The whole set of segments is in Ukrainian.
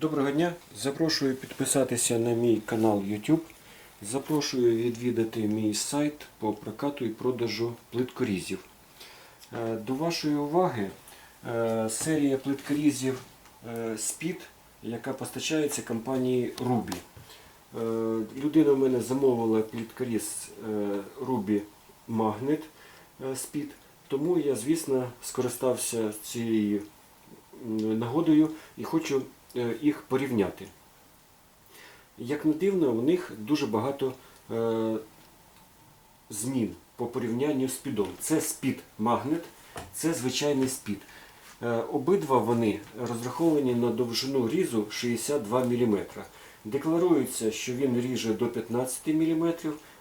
Доброго дня! Запрошую підписатися на мій канал YouTube. Запрошую відвідати мій сайт по прокату і продажу плиткорізів. Е, До вашої уваги е, серія плиткорізів е, Speed, яка постачається компанії Ruby. Людина в мене замовила плиткоріз е, Ruby Magnet Speed, тому я, звісно, скористався цією нагодою і хочу їх порівняти. Як не дивно, у них дуже багато е, змін по порівнянню з спідом. Це спід магнет, це звичайний спід. Е, обидва вони розраховані на довжину різу 62 мм. Декларується, що він ріже до 15 мм,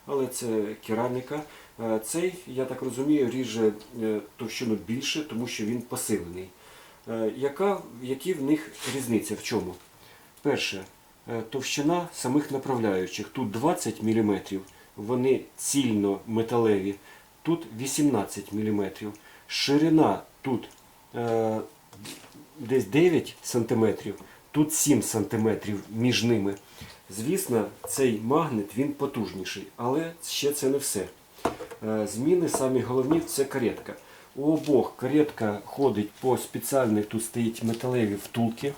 але це кераміка. Е, Цей, я так розумію, ріже е, товщину більше, тому що він посилений. Е, Яка, які в них різниця в чому? Перше, е, товщина самих направляючих. Тут 20 мм, вони цільно металеві, тут 18 мм. Ширина тут е, десь 9 см, тут 7 см між ними. Звісно, цей магнит він потужніший, але ще це не все. Е, Зміни самі головні це каретка. У обох каретка ходить по спеціальних, тут стоїть металеві втулки.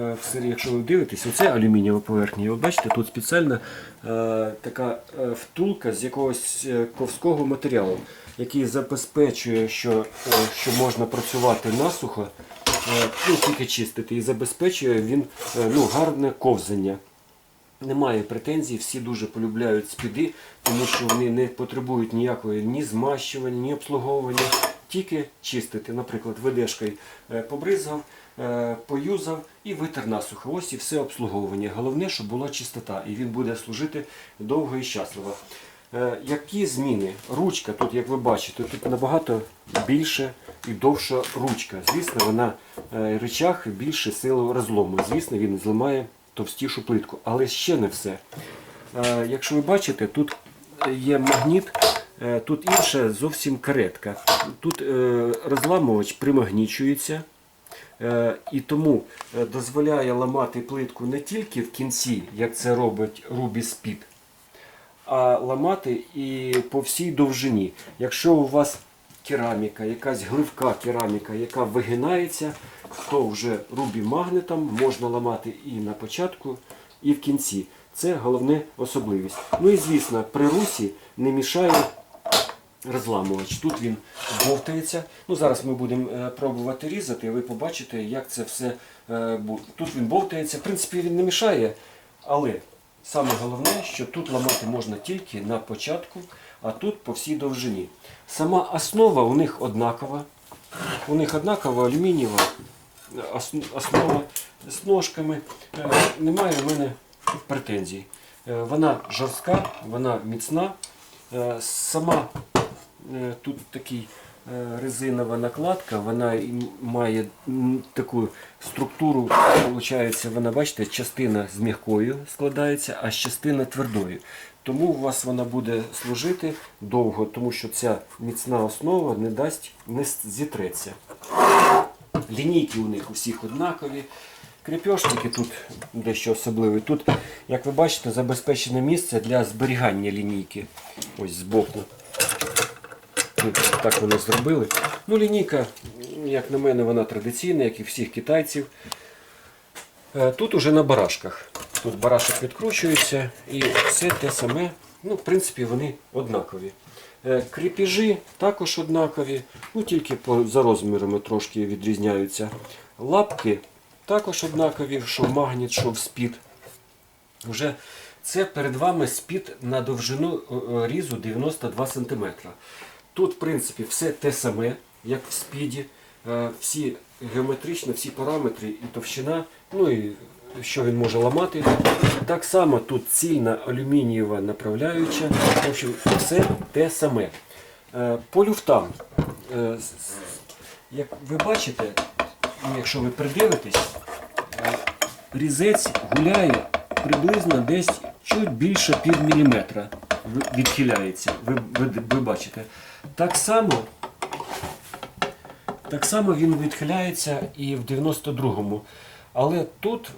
Е, якщо ви дивитесь, оце алюмінієва поверхня. І от бачите, тут спеціальна е, така е, втулка з якогось ковського матеріалу, який забезпечує, що, що можна працювати насухо, ну, тільки чистити, і забезпечує він ну, гарне ковзання. Немає претензій, всі дуже полюбляють спіди, тому що вони не потребують ніякої ні змащування, ні обслуговування, тільки чистити. Наприклад, ведешкою е, побризгав, е, поюзав і витер насухо. Ось і все обслуговування. Головне, щоб була чистота, і він буде служити довго і щасливо. Е, Які зміни? Ручка, тут, як ви бачите, тут набагато більше і довша ручка. Звісно, вона речах більше сили розлому. Звісно, він зламає товстішу плитку. Але ще не все. Е, Якщо ви бачите, тут є магніт, е, тут інша зовсім каретка. Тут е, розламувач примагнічується. І тому дозволяє ламати плитку не тільки в кінці, як це робить Ruby Speed, а ламати і по всій довжині. Якщо у вас кераміка, якась гливка кераміка, яка вигинається, то вже рубі магнетом можна ламати і на початку, і в кінці. Це головна особливість. Ну і звісно, при русі не мішає розламувач. Тут він бовтається. Ну, зараз ми будемо е, пробувати різати, і ви побачите, як це все е, буде. Тут він бовтається. В принципі, він не мішає, але саме головне, що тут ламати можна тільки на початку, а тут по всій довжині. Сама основа у них однакова. У них однакова алюмінієва основа з ножками. Е, Немає в мене претензій. Е, Вона жорстка, вона міцна. Е, Сама тут такий резинова накладка, вона має таку структуру, виходить, вона, бачите, частина з м'якою складається, а частина твердою. Тому у вас вона буде служити довго, тому що ця міцна основа не дасть, не зітреться. Лінійки у них усіх однакові. Крепежники тут дещо особливі. Тут, як ви бачите, забезпечене місце для зберігання лінійки. Ось збоку. Так вони зробили. Ну, лінійка, як на мене, вона традиційна, як і всіх китайців. Е, Тут уже на барашках. Тут барашок відкручується і все те саме. Ну, в принципі, вони однакові. Е, Кріпіжі також однакові, ну тільки за розмірами трошки відрізняються. Лапки також однакові, що в магніт, що в спід. Вже це перед вами спід на довжину е, е, різу 92 см. Тут, в принципі, все те саме, як в спіді. Всі геометричні, всі параметри і товщина, ну і що він може ламати. Так само тут цільна алюмінієва направляюча, в общем, все те саме. Е, По люфтам, е, як ви бачите, якщо ви придивитесь, е, різець гуляє приблизно десь чуть більше пів міліметра відхиляється. Ви, ви, ви бачите. Так само, так само він відхиляється і в 92-му. Але тут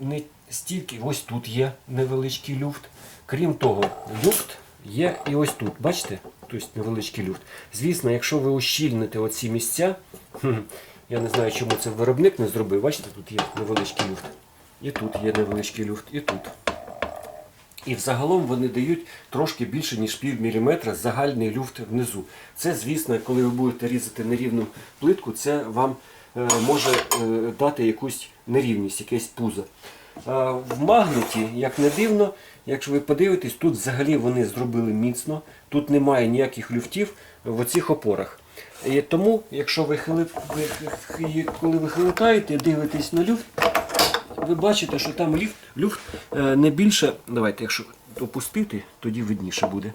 не стільки, ось тут є невеличкий люфт. Крім того, люфт є і ось тут. Бачите? Тобто невеличкий люфт. Звісно, якщо ви ущільните оці місця, я не знаю, чому це виробник не зробив. Бачите, тут є невеличкий люфт. І тут є невеличкий люфт, і тут. І взагалом вони дають трошки більше, ніж пів міліметра загальний люфт внизу. Це, звісно, коли ви будете різати нерівну плитку, це вам е, може е, дати якусь нерівність, якесь пузо. В магніті, як не дивно, якщо ви подивитесь, тут взагалі вони зробили міцно, тут немає ніяких люфтів в оцих опорах. І тому, якщо ви, хили, коли ви хиликаєте, дивитесь на люфт, ви бачите, що там люфт, люфт е, не більше. Давайте, якщо опустити, тоді видніше буде.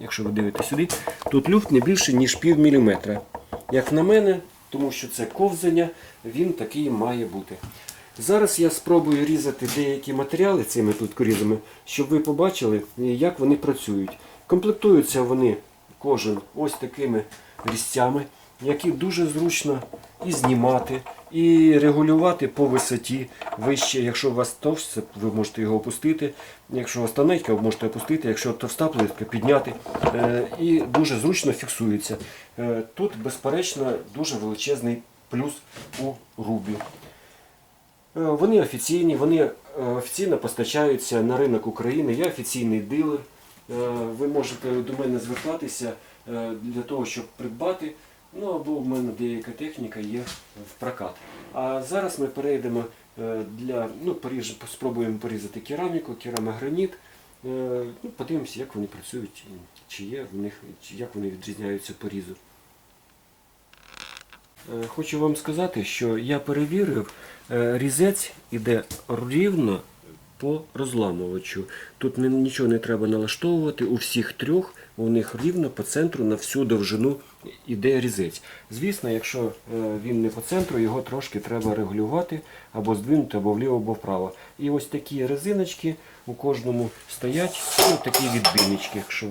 Якщо ви дивитесь сюди, тут люфт не більше, ніж пів міліметра. Як на мене, тому що це ковзання, він такий має бути. Зараз я спробую різати деякі матеріали цими плиткорізами, щоб ви побачили, як вони працюють. Комплектуються вони кожен ось такими різцями, які дуже зручно і знімати, і регулювати по висоті вище. Якщо у вас товще, ви можете його опустити. Якщо у вас тоненька, ви можете опустити, якщо товста плитка, підняти. Е, І дуже зручно фіксується. Е, Тут, безперечно, дуже величезний плюс у рубі. Е, Вони офіційні, вони офіційно постачаються на ринок України. Я офіційний дилер. Ви можете до мене звертатися для того, щоб придбати. Ну або в мене деяка техніка є в прокат. А зараз ми перейдемо е, для ну, поріж, спробуємо порізати кераміку, керамограніт. Е, Ну, подивимося, як вони працюють, чи є в них, як вони відрізняються по різу. Е, Хочу вам сказати, що я перевірив, різець іде рівно по розламувачу. Тут нічого не треба налаштовувати. У всіх трьох у них рівно по центру на всю довжину іде різець. Звісно, якщо е, він не по центру, його трошки треба регулювати або здвинути, або вліво, або вправо. І ось такі резиночки у кожному стоять, ну, такі відбійнички, щоб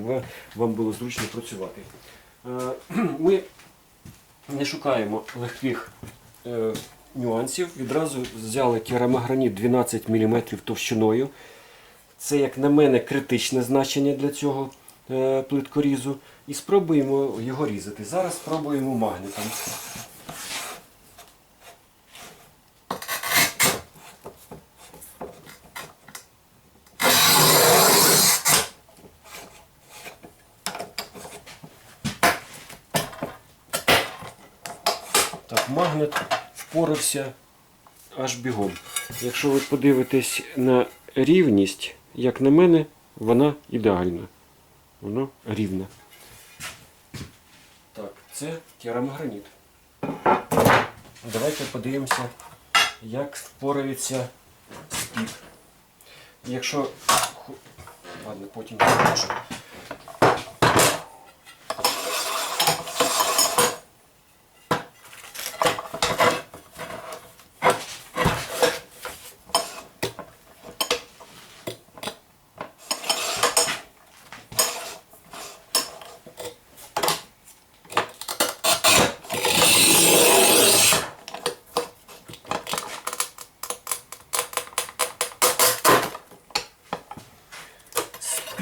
вам було зручно працювати. Е, Ми не шукаємо легких е, нюансів. Відразу взяли керамограніт 12 мм товщиною. Це, як на мене, критичне значення для цього е, плиткорізу. І спробуємо його різати. Зараз спробуємо магнітом. Так, магнит впорався аж бігом. Якщо ви подивитесь на рівність, як на мене, вона ідеальна. Вона рівна. Так, це керамограніт. Давайте подивимося, як впорається спід. Якщо. Ладно, потім покажу.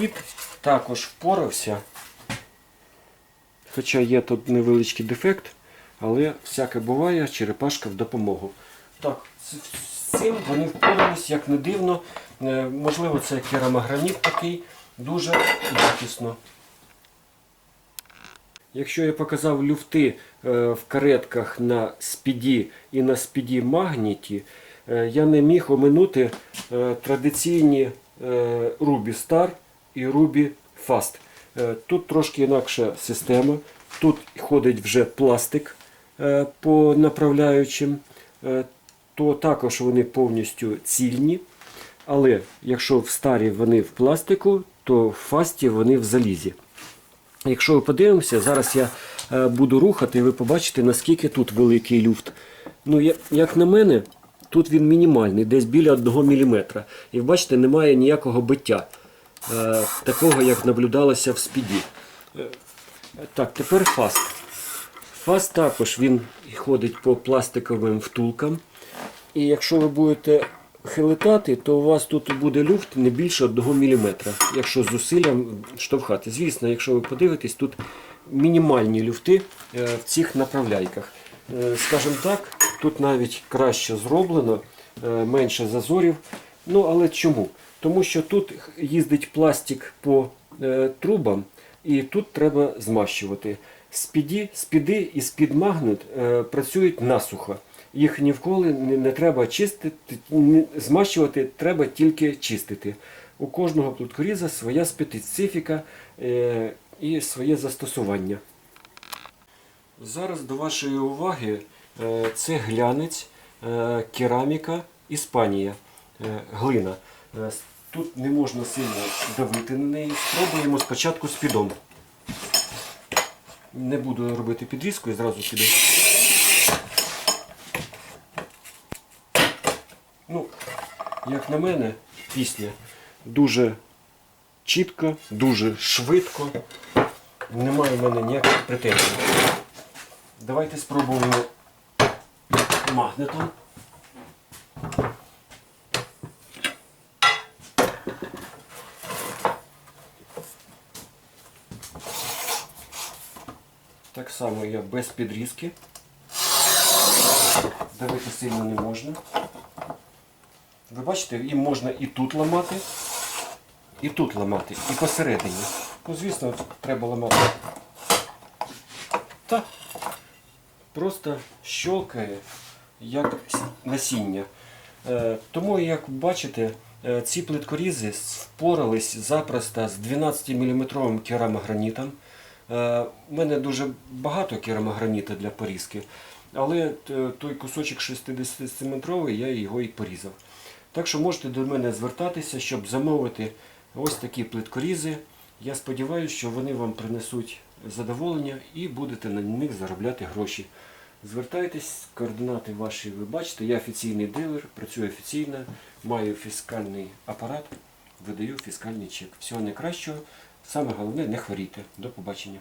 Спід також впорався. Хоча є тут невеличкий дефект, але всяке буває, черепашка в допомогу. Так, з цим вони впорались, як не дивно. Е, Можливо, це керамограніт такий, дуже якісно. Якщо я показав люфти е, в каретках на спіді і на спіді магніті, е, я не міг оминути традиційні Ruby Star і Ruby Fast. Е, Тут трошки інакша система. Тут ходить вже пластик е, по направляючим, е, то також вони повністю цільні. Але якщо в старі вони в пластику, то в фасті вони в залізі. Якщо ви подивимося, зараз я буду рухати, і ви побачите, наскільки тут великий люфт. Ну, як на мене, тут він мінімальний, десь біля 1 мм. І бачите, немає ніякого биття, такого, як наблюдалося в спіді. Е, Так, тепер фаст. Фаст також він ходить по пластиковим втулкам. І якщо ви будете хилитати, то у вас тут буде люфт не більше 1 мм, якщо з зусиллям штовхати. Звісно, якщо ви подивитесь, тут мінімальні люфти е, в цих направляйках. Е, Скажімо так, тут навіть краще зроблено, е, менше зазорів. Ну, але чому? Тому що тут їздить пластик по е, трубам, і тут треба змащувати. Спіді, спіди і спідмагнет е, працюють насухо. Їх ні вколи не, не треба чистити, ні- змащувати, треба тільки чистити. У кожного плиткоріза своя специфіка е, і своє застосування. Зараз до вашої уваги е, це глянець, е, кераміка, Іспанія, глина. Е, Тут не можна сильно давити на неї. Спробуємо спочатку з підом. Не буду робити підрізку і зразу піду. Ну, як на мене, пісня дуже чітко, дуже швидко. Немає в мене ніяких претензій. Давайте спробуємо магнетом. Так само я без підрізки. Давити сильно не можна. Ви бачите, їм можна і тут ламати, і тут ламати, і посередині. Ну, звісно, треба ламати. Так. Просто щелкає, як насіння. Е, Тому, як бачите, е, ці плиткорізи впорались запросто з 12-мм керамогранітом. Е, У мене дуже багато керамограніта для порізки, але е, той кусочок 60-сантиметровий я його і порізав. Так що можете до мене звертатися, щоб замовити ось такі плиткорізи. Я сподіваюся, що вони вам принесуть задоволення і будете на них заробляти гроші. Звертайтесь, координати ваші ви бачите. Я офіційний дилер, працюю офіційно, маю фіскальний апарат, видаю фіскальний чек. Всього найкращого. Саме головне не хворійте. До побачення.